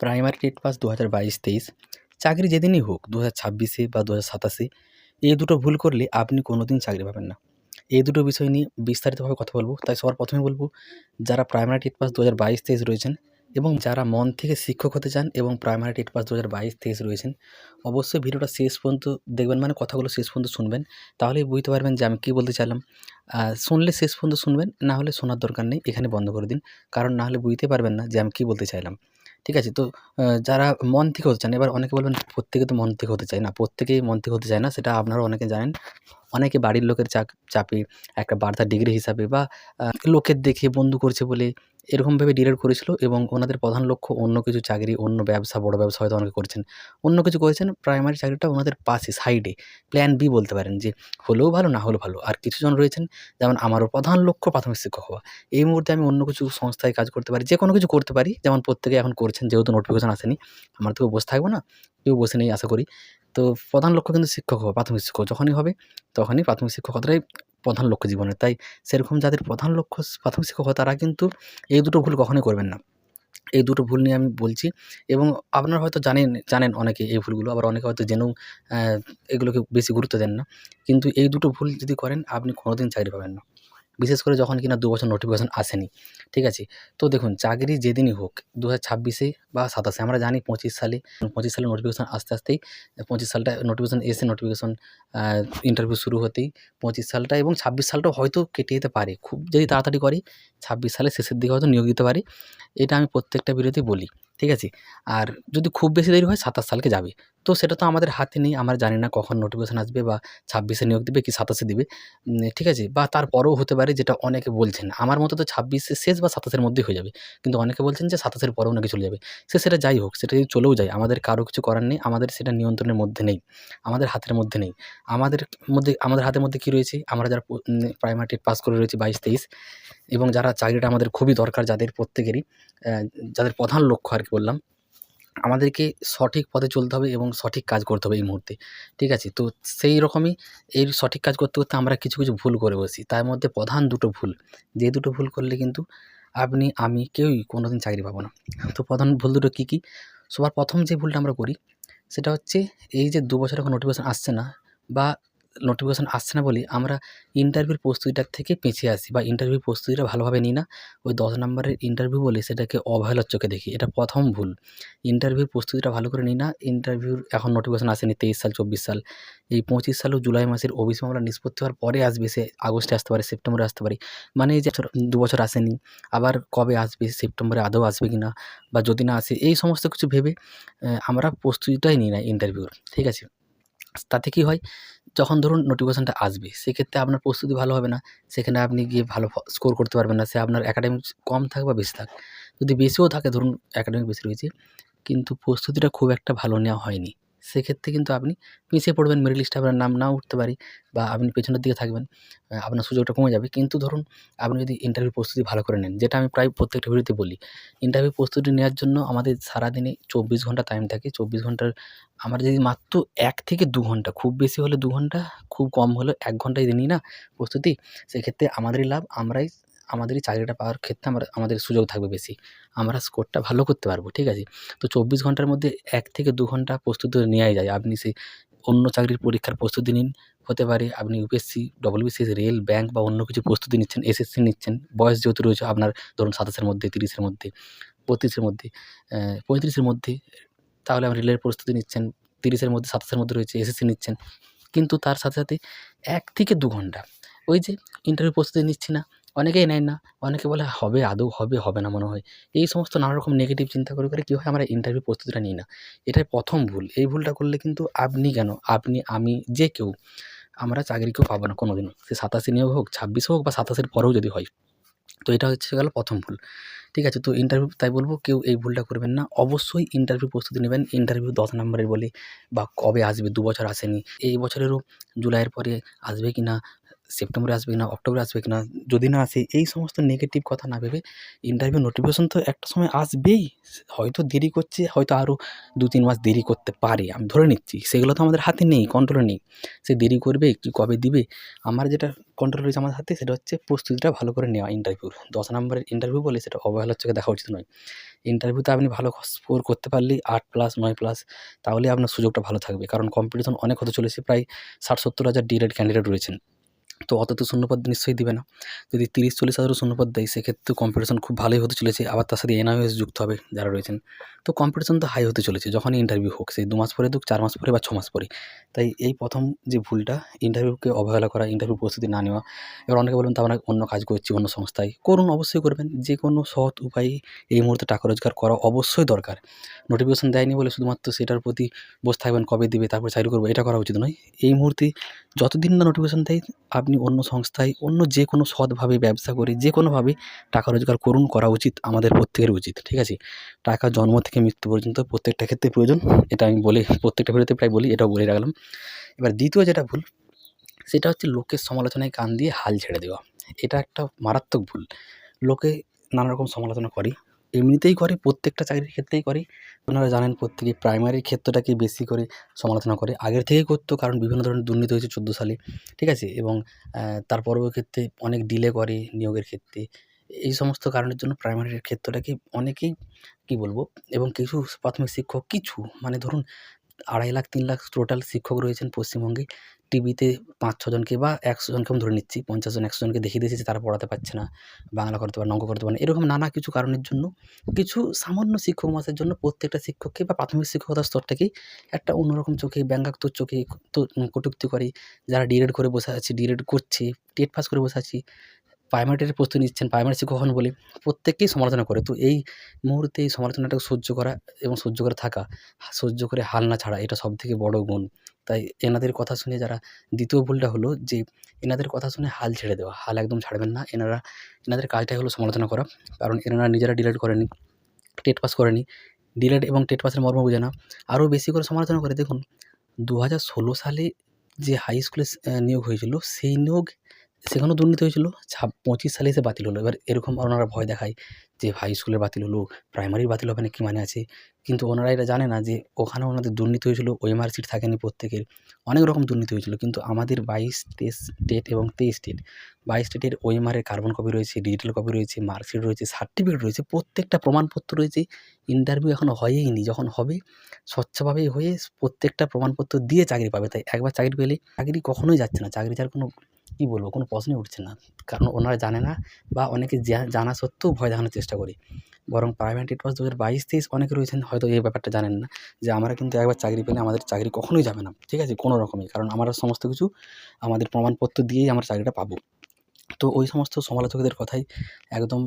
Primary TET pass দু হাজার বাইশ, তেইশ। চাকরি যেদিনই হোক দু হাজার ছাব্বিশে বা দু হাজার সাতাশে, এই দুটো ভুল করলে আপনি কোনো দিন চাকরি পাবেন না। এই দুটো বিষয় নিয়ে বিস্তারিতভাবে কথা বলব। তাই সবার প্রথমে বলব, যারা প্রাইমারি টেট পাস দু হাজার বাইশ, তেইশ রয়েছেন এবং যারা মন থেকে শিক্ষক হতে চান এবং প্রাইমারি টেট পাস দু হাজার বাইশ, তেইশ রয়েছেন, অবশ্যই ভিডিওটা শেষ পর্যন্ত দেখবেন মানে কথাগুলো শেষ পর্যন্ত শুনবেন। তাহলেই বুঝতে পারবেন যে আমি কী বলতে চাইলাম। শুনলে শেষ পর্যন্ত শুনবেন, না হলে শোনার দরকার নেই, এখানে বন্ধ করে দিন। কারণ না হলে বুঝতে পারবেন না যে আমি কী বলতে চাইলাম। ঠিক আছে? তো যারা মন থেকে হতে চান, এবার অনেকে বলবেন প্রত্যেকে তো মন থেকে হতে চায় না। প্রত্যেকেই মন থেকে হতে চায় না, সেটা আপনারা অনেকে জানেন। অনেকে বাড়ির লোকের চাক, চাপে একটা বার্তা ডিগ্রি হিসাবে বা লোকের দেখে বন্ধু করছে বলে এরকমভাবে ডিলেট করেছিল এবং ওনাদের প্রধান লক্ষ্য অন্য কিছু চাকরি, অন্য ব্যবসা, বড় ব্যবসা হয়তো অনেকে করছেন। অন্য কিছু করেছেন প্রাইমারি চাকরিটা ওনাদের পাশে সাইডে প্ল্যান বি বলতে পারেন যে, হলেও ভালো, না হলেও ভালো। আর কিছুজন রয়েছেন, যেমন আমারও প্রধান লক্ষ্য প্রাথমিক শিক্ষক হওয়া। এই মুহূর্তে আমি অন্য কিছু সংস্থায় কাজ করতে পারি যে কোনো কিছু করতে পারি। যেমন প্রত্যেকে এখন করছেন, যেহেতু নোটিফিকেশন আসেনি, আমার তো বসে থাকব না, কেউ বসে নেই, আশা করি। তো প্রধান লক্ষ্য কিন্তু শিক্ষক হওয়া প্রাথমিক শিক্ষক যখনই হবে, তখনই প্রাথমিক শিক্ষকতাটাই প্রধান লক্ষ্য জীবনের তাই সেরকম যাদের প্রধান লক্ষ্য প্রাথমিক শিক্ষক তারা কিন্তু এই দুটো ভুল কখনোই করবেন না। এই দুটো ভুল নিয়ে আমি বলছি এবং আপনারা হয়তো জানেন জানেন অনেকে এই ভুলগুলো, আবার অনেকে হয়তো জেনেও এগুলোকে বেশি গুরুত্ব দেন না। কিন্তু এই দুটো ভুল যদি করেন, আপনি কোনোদিন চাকরি পাবেন না। বিশেষ করে যখন কিনা দু বছর নোটিফিকেশন আসেনি, ঠিক আছে? তো দেখুন, চাকরি যেদিনই হোক দু ছাব্বিশে বা সাতাশে, আমরা জানি পঁচিশ সালে পঁচিশ সালে নোটিফিকেশন আস্তে আসতেই, পঁচিশ সালটা নোটিফিকেশন এসে নোটিফিকেশন ইন্টারভিউ শুরু হতেই পঁচিশ সালটা এবং ছাব্বিশ সালটাও হয়তো কেটে যেতে পারে। খুব যদি তাড়াতাড়ি করে, ছাব্বিশ সালের শেষের দিকে হয়তো নিয়োগ দিতে পারে। এটা আমি প্রত্যেকটা ভিডিওতেই বলি। ঠিক আছে? আর যদি খুব বেশি দেরি হয়, সাতাশ সালকে যাবে। তো সেটা তো আমাদের হাতে নেই, আমরা জানি না কখন নোটিফিকেশন আসবে বা ছাব্বিশে নিয়োগ দেবে কি সাতাশে দিবে। ঠিক আছে? বা তারপরেও হতে পারে যেটা অনেকে বলছেন, আমার মতো তো ছাব্বিশে শেষ বা সাতাশের মধ্যেই হয়ে যাবে। কিন্তু অনেকে বলছেন যে সাতাশের পরেও নাকি চলে যাবে। সে সেটা যাই হোক, সেটা যদি চলেও যায়, আমাদের কারও কিছু করার নেই, আমাদের সেটা নিয়ন্ত্রণের মধ্যে নেই, আমাদের হাতের মধ্যে নেই। আমাদের মধ্যে, আমাদের হাতের মধ্যে কী রয়েছে? আমরা যারা প্রাইমারি পাস করে রয়েছি বাইশ, তেইশ, এবং যারা চাকরিটা আমাদের খুবই দরকার যাদের প্রত্যেকেরই যাদের প্রধান লক্ষ্য আর কি বললাম, আমাদেরকে সঠিক পথে চলতে হবে এবং সঠিক কাজ করতে হবে এই মুহূর্তে। ঠিক আছে? তো সেই রকমই এই সঠিক কাজ করতে করতে আমরা কিছু কিছু ভুল করে বসি তার মধ্যে প্রধান দুটো ভুল। যে দুটো ভুল করলে কিন্তু আপনি, আমি কেউই কোনো দিন চাকরি পাবো না। তো প্রধান ভুল দুটো কী কী? সবার প্রথম যে ভুলটা আমরা করি, সেটা হচ্ছে এই যে দু বছর এখন নোটিফিকেশন আসছে না বা নোটিফিকেশন আসছে না বলে আমরা ইন্টারভিউর প্রস্তুতিটার থেকে পিছিয়ে আসি বা ইন্টারভিউ প্রস্তুতিটা ভালোভাবে নিই না, ওই দশ নম্বরের ইন্টারভিউ বলে সেটাকে অবহেলার চোখে দেখি, এটা প্রথম ভুল। ইন্টারভিউর প্রস্তুতিটা ভালো করে নিই না ইন্টারভিউর এখন নোটিফিকেশন আসেনি তেইশ সাল, চব্বিশ সাল, এই পঁচিশ সাল ও জুলাই মাসের ওবিসি মামলা নিষ্পত্তি হওয়ার পরে আসবে সে, আগস্টে আসতে পারে, সেপ্টেম্বরে আসতে পারে মানে এই যে দু বছর আসেনি, আবার কবে আসবে, সেপ্টেম্বরে আদৌ আসবে কি না বা যদি না আসে, এই সমস্ত কিছু ভেবে আমরা প্রস্তুতিটাই নিই না ইন্টারভিউর ঠিক আছে? তাতে কি হয়? যখন ধরুন নোটিফিকেশানটা আসবে, সেক্ষেত্রে আপনার প্রস্তুতি ভালো হবে না। সেখানে আপনি গিয়ে ভালো স্কোর করতে পারবেন না। সে আপনার একাডেমিক কম থাক বা বেশি থাক। যদি বেশিও থাকে, ধরুন একাডেমিক বেশি রয়েছে, কিন্তু প্রস্তুতিটা খুব একটা ভালো নেওয়া হয়নি। সেক্ষেত্রে কিন্তু আপনি পিছিয়ে পড়বেন মেরিট লিস্টে আপনার নাম নাও উঠতে পারি বা আপনি পেছনের দিকে থাকবেন আপনার সুযোগটা কমে যাবে। কিন্তু ধরুন আপনি যদি ইন্টারভিউ প্রস্তুতি ভালো করে নেন, যেটা আমি প্রায় প্রত্যেকটা ভিডিওতে বলি ইন্টারভিউ প্রস্তুতি নেওয়ার জন্য আমাদের সারাদিনে চব্বিশ ঘণ্টা টাইম থাকে। চব্বিশ ঘণ্টার আমরা যদি মাত্র এক থেকে দু ঘণ্টা, খুব বেশি হলে দু ঘণ্টা, খুব কম হলে এক ঘণ্টা যদি নিই না প্রস্তুতি, সেক্ষেত্রে আমাদেরই লাভ, আমরাই আমাদেরই চাকরিটা পাওয়ার ক্ষেত্রে আমরা, আমাদের সুযোগ থাকবে বেশি। আমরা স্কোরটা ভালো করতে পারব, ঠিক আছে? তো চব্বিশ ঘণ্টার মধ্যে এক থেকে দু ঘণ্টা প্রস্তুতি নেওয়াই যায়। আপনি সেই অন্য চাকরির পরীক্ষার প্রস্তুতি নিন, হতে পারে আপনি ইউপিএসসি ডব্লিউবিসিএস রেল ব্যাংক বা অন্য কিছু প্রস্তুতি নিচ্ছেন এসএসসি নিচ্ছেন। বয়স যেহেতু রয়েছে আপনার ধরুন সাতাশের মধ্যে, তিরিশের মধ্যে বত্রিশের মধ্যে পঁয়ত্রিশের মধ্যে, তাহলে আপনি রেলের প্রস্তুতি নিচ্ছেন, তিরিশের মধ্যে, সাতাশের মধ্যে রয়েছে এসএসসি নিচ্ছেন। কিন্তু তার সাথে সাথে এক থেকে দু ঘণ্টা, ওই যে ইন্টারভিউ প্রস্তুতি নিচ্ছি না অনেকেই নেয় না। অনেকে বলে, হবে, আদৌ হবে হবে না, মনে হয়। এই সমস্ত নানা রকম নেগেটিভ চিন্তা করে করে কী হয়, আমরা ইন্টারভিউ প্রস্তুতিটা নিই না। এটাই প্রথম ভুল। এই ভুলটা করলে কিন্তু আপনি কেন? আপনি, আমি যে কেউ, আমরা চাকরি কেউ পাবো না কোনো দিনও সে সাতাশে নিয়েও হোক, ছাব্বিশে হোক বা সাতাশের পরেও যদি হয়। তো এটা হচ্ছে গেল প্রথম ভুল। ঠিক আছে, তো ইন্টারভিউ তাই বলব, কেউ এই ভুলটা করবেন না। অবশ্যই ইন্টারভিউ প্রস্তুতি নেবেন। ইন্টারভিউ দশ নম্বরের বলে, বা কবে আসবে, দু বছর আসেনি। এই বছরেরও জুলাইয়ের পরে আসবে কি না সেপ্টেম্বরে আসবে কি না অক্টোবরে আসবে কি না যদি না আসে, এই সমস্ত নেগেটিভ কথা না ভেবে ইন্টারভিউ নোটিফিকেশন তো একটা সময় আসবেই। হয়তো দেরি করছে, হয়তো আরও দু তিন মাস দেরি করতে পারে, আমি ধরে নিচ্ছি। সেগুলো তো আমাদের হাতে নেই কন্ট্রোলে নেই। সে দেরি করবে, কি কবে দিবে? আমার যেটা কন্ট্রোল রয়েছে আমার হাতে, সেটা হচ্ছে প্রস্তুতিটা ভালো করে নেওয়া ইন্টারভিউর দশ নম্বরের ইন্টারভিউ বলে সেটা অবহেলার চোখে দেখা উচিত নয়। ইন্টারভিউতে আপনি ভালো স্কোর করতে পারলেই আট প্লাস নয় প্লাস তাহলে আপনার সুযোগটা ভালো থাকবে। কারণ কম্পিটিশন অনেক হতে চলেছে, প্রায় ষাট সত্তর হাজার ডিরেড ক্যান্ডিডেট রয়েছেন। তো অত তো শূন্যপদ নিশ্চয়ই দিবে না। যদি তিরিশ, চল্লিশ হাজারও শূন্যপদ দেয়, সেক্ষেত্রে কম্পিটিশন খুব ভালোই হতে চলেছে। আবার তার সাথে এনআইএস যুক্ত হবে যারা রয়েছেন। তো কম্পিটিশন তো হাই হতে চলেছে, যখনই ইন্টারভিউ হোক, সেই দু মাস পরে হোক, চার মাস পরে বা ছ মাস পরে তাই এই প্রথম যে ভুলটা ইন্টারভিউকে অবহেলা করা ইন্টারভিউ প্রস্তুতি না নেওয়া, এবার অনেকে বলবেন, তো আমরা অন্য কাজ করছি, অন্য সংস্থায়। করুন, অবশ্যই করবেন। যে কোনো সৎ উপায়ে এই মুহূর্তে টাকা রোজগার করা অবশ্যই দরকার। নোটিফিকেশন দেয়নি বলে শুধুমাত্র সেটার প্রতি বসে থাকবেন, কবে দিবে, তারপর চাকরি করব, এটা করা উচিত নয়। এই মুহূর্তে যতদিন না নোটিফিকেশন দেয় আপনি অন্য সংস্থায়, অন্য যে কোনো সৎভাবে ব্যবসা করে যে কোনোভাবে টাকা রোজগার করুন করা উচিত আমাদের প্রত্যেকের উচিত, ঠিক আছে? টাকা জন্ম থেকে মৃত্যু পর্যন্ত প্রত্যেকটা ক্ষেত্রে প্রয়োজন, এটা আমি বলে, প্রত্যেকটা ভিডিওতে প্রায় বলি, এটাও বলে রাখলাম। এবার দ্বিতীয় যেটা ভুল, সেটা হচ্ছে লোকের সমালোচনায় কান দিয়ে হাল ছেড়ে দেওয়া। এটা একটা মারাত্মক ভুল। লোকে নানা রকম সমালোচনা করে এমনিতেই করে, প্রত্যেকটা চাকরির ক্ষেত্রেই করে। আপনারা জানেন প্রত্যেকে প্রাইমারি ক্ষেত্রটাকে বেশি করে সমালোচনা করে। আগের থেকেই করতো, কারণ বিভিন্ন ধরনের দুর্নীতি হয়েছে চোদ্দ সালে, ঠিক আছে? এবং তার ক্ষেত্রে অনেক ডিলে করে নিয়োগের ক্ষেত্রে। এই সমস্ত কারণের জন্য প্রাইমারির ক্ষেত্রটাকে অনেকেই, কী বলব, এবং কিছু প্রাথমিক শিক্ষক, কিছু মানে ধরুন, আড়াই লাখ, তিন লাখ টোটাল শিক্ষক রয়েছেন পশ্চিমবঙ্গে। টিভিতে পাঁচ ছজনকে বা একশো জনকে আমি ধরে নিচ্ছি, পঞ্চাশ জন, একশো জনকে দেখিয়ে দিয়েছে যে তারা পড়াতে পারছে না, বাংলা করতে পারে না অঙ্ক করতে পারে না। এরকম নানা কিছু কারণের জন্য কিছু সামান্য শিক্ষক মহাশয়ের জন্য প্রত্যেকটা শিক্ষককে বা প্রাথমিক শিক্ষকতার স্তরটাকেই একটা অন্যরকম চোখে, ব্যঙ্গাত্মক চোখে তো কটূক্তি করে। যারা ডিএড করে বসে আছে ডিএড করছে, টেট পাস করে বসে আছি, প্রাইমারি টেটের প্রস্তুতি নিচ্ছেন, প্রাইমারি শিক্ষক হন বলে প্রত্যেককেই সমালোচনা করে। তো এই মুহূর্তে এই সমালোচনাটাকে সহ্য করা এবং সহ্য করে থাকা, সহ্য করে হাল না ছাড়া এটা সবথেকে বড় গুণ। তাই এনাদের কথা শুনে যারা দ্বিতীয় ভুলটা হলো যে এনাদের কথা শুনে হাল ছেড়ে দেওয়া, হাল একদম ছাড়বেন না। এনারা, এনাদের কাজটাই হলো সমালোচনা করা, কারণ এনারা নিজেরা ডিলেট করেনি, টেট পাস করেনি। ডিলেট এবং টেট পাসের মর্ম বোঝে না। আরও বেশি করে সমালোচনা করে, দেখুন দু হাজার ষোলো সালে যে হাই স্কুলে নিয়োগ হয়েছিল, সেই নিয়োগ সেখানেও দুর্নীতি হয়েছিল। ছাব পঁচিশ সালে এসে বাতিল হলো। এবার এরকম ওনারা ভয় দেখায় যে হাই স্কুলের বাতিল হলো প্রাইমারির বাতিল হবে না কী মানে আছে? কিন্তু ওনারা এটা জানে না যে ওখানে ওনাদের দুর্নীতি হয়েছিল ওএমআর সিট থাকেনি প্রত্যেকের। অনেক রকম দুর্নীতি হয়েছিল। কিন্তু আমাদের বাইশ তেইশ স্টেট এবং তেইশ স্টেট বাইশ স্টেটের ওএমআরের কার্বন কপি রয়েছে ডিজিটাল কপি রয়েছে মার্কশিট রয়েছে সার্টিফিকেট রয়েছে, প্রত্যেকটা প্রমাণপত্র রয়েছে। ইন্টারভিউ এখনও হয়েইনি যখন হবে, স্বচ্ছভাবে হয়ে প্রত্যেকটা প্রমাণপত্র দিয়ে চাকরি পাবে। তাই একবার চাকরি পেলে চাকরি কখনোই যাচ্ছে না। চাকরি যার কোনো কী বলব, কোনো প্রশ্নই উঠছে না। কারণ ওনারা জানে না বা অনেকে জানা সত্ত্বেও ভয় দেখানোর চেষ্টা করে। বরং প্রাইভেট টেট পাস দু হাজার বাইশ, তেইশ অনেকে রয়েছেন হয়তো এই ব্যাপারটা জানেন না যে আমরা কিন্তু একবার চাকরি পেলে আমাদের চাকরি কখনোই যাবে না। ঠিক আছে? কোনো রকমই। কারণ আমরা সমস্ত কিছু আমাদের প্রমাণপত্র দিয়েই আমরা চাকরিটা পাবো। তো ওই সমস্ত সমালোচকদের কথাই একদম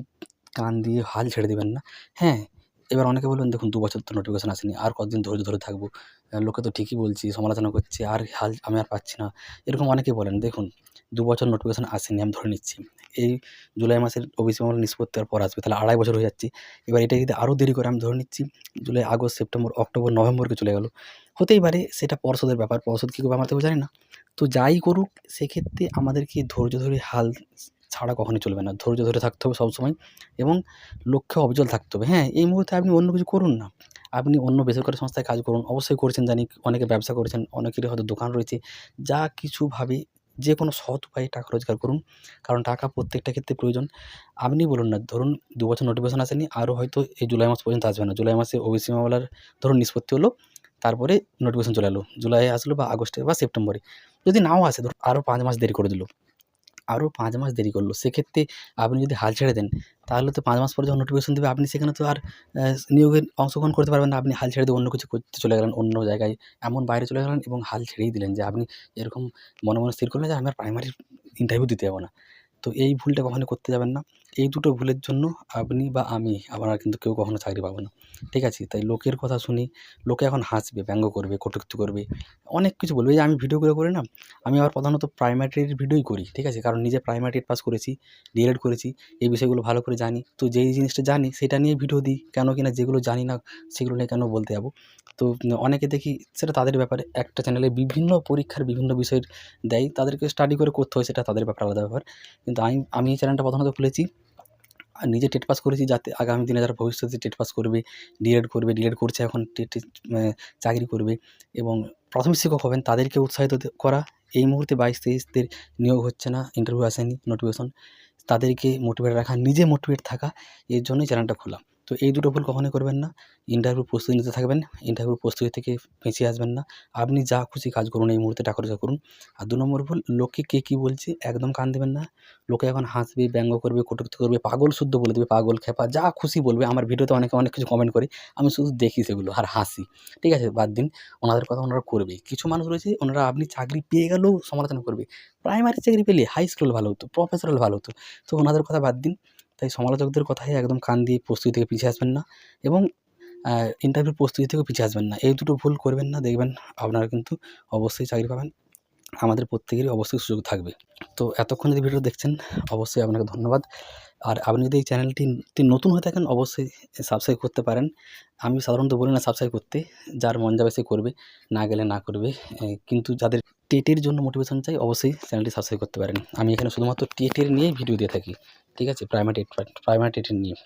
কান দিয়ে হাল ছেড়ে দেবেন না। হ্যাঁ এবার অনেকে বলবেন, দেখুন, দু বছর তো নোটিফিকেশন আসেনি। আর কতদিন ধৈর্য ধরে থাকব? লোকে তো ঠিকই বলছি, সমালোচনা করছে, আর হাল, আমি আর পাচ্ছি না। এরকম অনেকেই বলেন। দেখুন দু বছর নোটিফিকেশন আসেনি, আমি ধরে নিচ্ছি। এই জুলাই মাসের ওবিসি মামলা নিষ্পত্তি হওয়ার পর আসবে, তাহলে আড়াই বছর হয়ে যাচ্ছে। এবার এটা যদি আরও দেরি করে, আমি ধরে নিচ্ছি, জুলাই, আগস্ট, সেপ্টেম্বর, অক্টোবর নভেম্বরকে চলে গেলো। হতেই পারে সেটা পর্ষদের ব্যাপার, পর্ষদ কী করবে আমরা তো জানি না। তো যাই করুক, সেক্ষেত্রে আমাদেরকে ধৈর্য ধরে হাল ছাড়া কখনোই চলবে না। ধৈর্য ধরে থাকতে হবে সবসময় এবং লক্ষ্যে অবিচল থাকতে হবে। হ্যাঁ এই মুহূর্তে আপনি অন্য কিছু করুন না। আপনি অন্য বেসরকারি সংস্থায় কাজ করুন, অবশ্যই করছেন জানি, অনেকে ব্যবসা করেছেন, অনেকেরই হয়তো দোকান রয়েছে। যা কিছুভাবে যে কোনো সৎ উপায়ে টাকা রোজগার করুন। কারণ টাকা প্রত্যেকটা ক্ষেত্রে প্রয়োজন। আপনি বলুন না, ধরুন দু বছর নোটিফিকেশন আসেনি আরও হয়তো এই জুলাই মাস পর্যন্ত আসবে না। জুলাই মাসে ওবিসি মামলার ধরুন নিষ্পত্তি হলো, তারপরে নোটিফিকেশন চলে এলো। জুলাই আসলো বা আগস্টে বা সেপ্টেম্বরে যদি নাও আসে, ধরুন আরও পাঁচ মাস দেরি করে দিল। আরও পাঁচ মাস দেরি করল। সেক্ষেত্রে আপনি যদি হাল ছেড়ে দেন, তাহলে তো পাঁচ মাস পরে যখন নোটিফিকেশন দেবে, আপনি সেখানে তো আর নিয়োগের অংশগ্রহণ করতে পারবেন না। আপনি হাল ছেড়ে দিয়ে অন্য কিছু করতে চলে গেলেন, অন্য জায়গায়, এমন বাইরে চলে গেলেন এবং হাল ছেড়েই দিলেন যে আপনি এরকম মনে মনে স্থির করলেন যে আমি আর প্রাইমারি ইন্টারভিউ দিতে যাব না। তো এই ভুলটা কখনো করতে যাবেন না। এই দুটো ভুলের জন্য আপনি বা আমি আমরা কিন্তু কেউ কখনো চাকরি পাবো না। ঠিক আছে? তাই লোকের কথা শুনি, লোকে এখন হাসবে, ব্যঙ্গ করবে, কটূক্তি করবে, অনেক কিছু বলবে। যে আমি ভিডিওগুলো করি না, আমি আবার প্রধানত প্রাইমারির ভিডিওই করি, ঠিক আছে? কারণ নিজে প্রাইমারি পাস করেছি ডিএলএড করেছি, এই বিষয়গুলো ভালো করে জানি। তো যেই জিনিসটা জানি, সেটা নিয়ে ভিডিও দিই, কেন কিনা যেগুলো জানি না, সেগুলো নিয়ে কেন বলতে যাব? তো অনেকে দেখি, সেটা তাদের ব্যাপারে একটা চ্যানেলে বিভিন্ন পরীক্ষার বিভিন্ন বিষয়ের দেয়, তাদেরকে স্টাডি করে করতে হয়, সেটা তাদের ব্যাপার আলাদা ব্যাপার। কিন্তু আমি আমি এই চ্যানেলটা প্রধানত খুলেছি নিজে টেট পাস করেছি যাতে আগামী দিনে যারা ভবিষ্যতে টেট পাস করবে, ডিএড করবে, ডিএড করছে এখন টেট চাকরি করবে এবং প্রাথমিক শিক্ষক হবেন তাদেরকে উৎসাহিত করা। এই মুহূর্তে বাইশ তেইশদের নিয়োগ হচ্ছে না ইন্টারভিউ আসেনি নোটিফিকেশন তাদেরকে মোটিভেট রাখা, নিজে মোটিভেট থাকা, এর জন্যই চ্যানেলটা খোলা। তো এই দুটো ভুল কখনোই করবেন না। ইন্টারভিউ প্রস্তুতি নিতে থাকবেন ইন্টারভিউ প্রস্তুতি থেকে পিছিয়ে আসবেন না। আপনি যা খুশি কাজ করুন, এই মুহূর্তে টাকা রোজগার করুন। আর দু নম্বর ভুল লোকে কে কী বলছে একদম কান দেবেন না। লোকে এখন হাসবে, ব্যঙ্গ করবে, কটূক্তি করবে, পাগল শুদ্ধ বলে দেবে, পাগল খেপা, যা খুশি বলবে। আমার ভিডিওতে অনেকে অনেক কিছু কমেন্ট করে, আমি শুধু দেখি সেগুলো আর হাসি। ঠিক আছে, বাদ দিন, ওনাদের কথা ওনারা করবে। কিছু মানুষ রয়েছে, ওনারা আপনি চাকরি পেয়ে গেলেও সমালোচনা করবে। প্রাইমারি চাকরি পেলে হাই স্কুল ভালো হতো প্রফেশনাল ভালো হতো। তো ওনাদের কথা বাদ দিন। তাই সমালোচকদের কথায় একদম কান দিয়ে প্রস্তুতি থেকে পিছিয়ে আসবেন না এবং ইন্টারভিউ প্রস্তুতি থেকেও পিছিয়ে আসবেন না। এই দুটো ভুল করবেন না, দেখবেন আপনারা কিন্তু অবশ্যই চাকরি পাবেন। আমাদের প্রত্যেকেরই অবশ্যই সুযোগ থাকবে। তো এতক্ষণ যদি ভিডিও দেখছেন, অবশ্যই আপনাকে ধন্যবাদ। আর আপনি যদি এই চ্যানেলটি নতুন হয়ে থাকেন, অবশ্যই সাবস্ক্রাইব করতে পারেন। আমি সাধারণত বলি না সাবস্ক্রাইব করতে, যার মন যাবে সে করবে, না গেলে না করবে। কিন্তু যাদের টেটের জন্য মোটিভেশন চাই, অবশ্যই চ্যানেলটি সাবস্ক্রাইব করতে পারেন। আমি এখানে শুধুমাত্র টেটের নিয়েই ভিডিও দিয়ে থাকি, ঠিক আছে? প্রাইমারি প্রাইমারি টেটের নিয়ে।